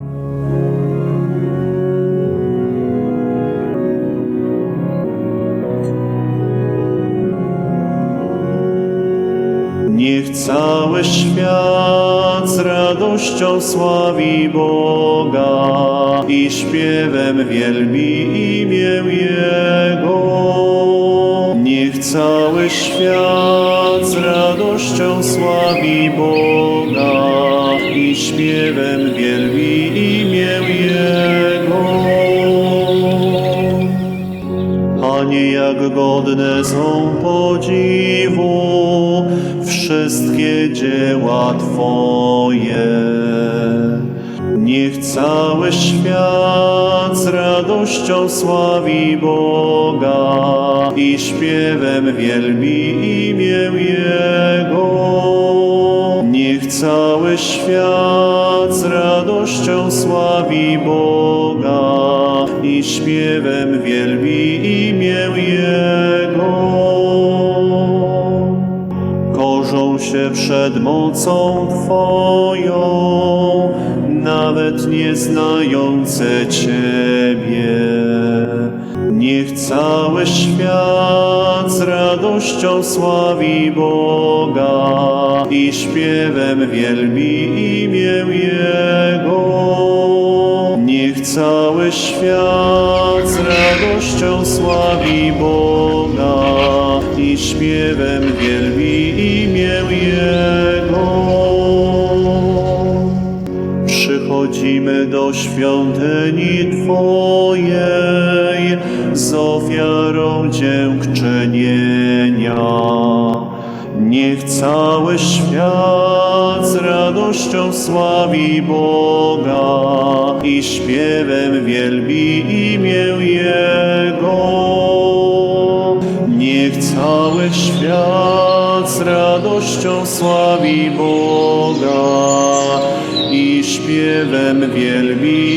Niech cały świat z radością sławi Boga i śpiewem wielbi imię Jego. Niech cały świat z radością sławi Boga śpiewem wielbi imię Jego. Panie, jak godne są podziwu wszystkie dzieła Twoje. Niech cały świat z radością sławi Boga i śpiewem wielbi imię Jego. Niech cały świat z radością sławi Boga i śpiewem wielbi imię Jego. Korzą się przed mocą Twoją, nawet nie znające Ciebie. Niech cały świat z radością sławi Boga i śpiewem wielbi imię Jego. Niech cały świat z radością sławi Boga i śpiewem wielbi imię Jego. Przychodzimy do świątyni Twojej z ofiarą dziękczynienia. Niech cały świat z radością sławi Boga i śpiewem wielbi imię Jego. Niech cały świat z radością sławi Boga i śpiewem wielbi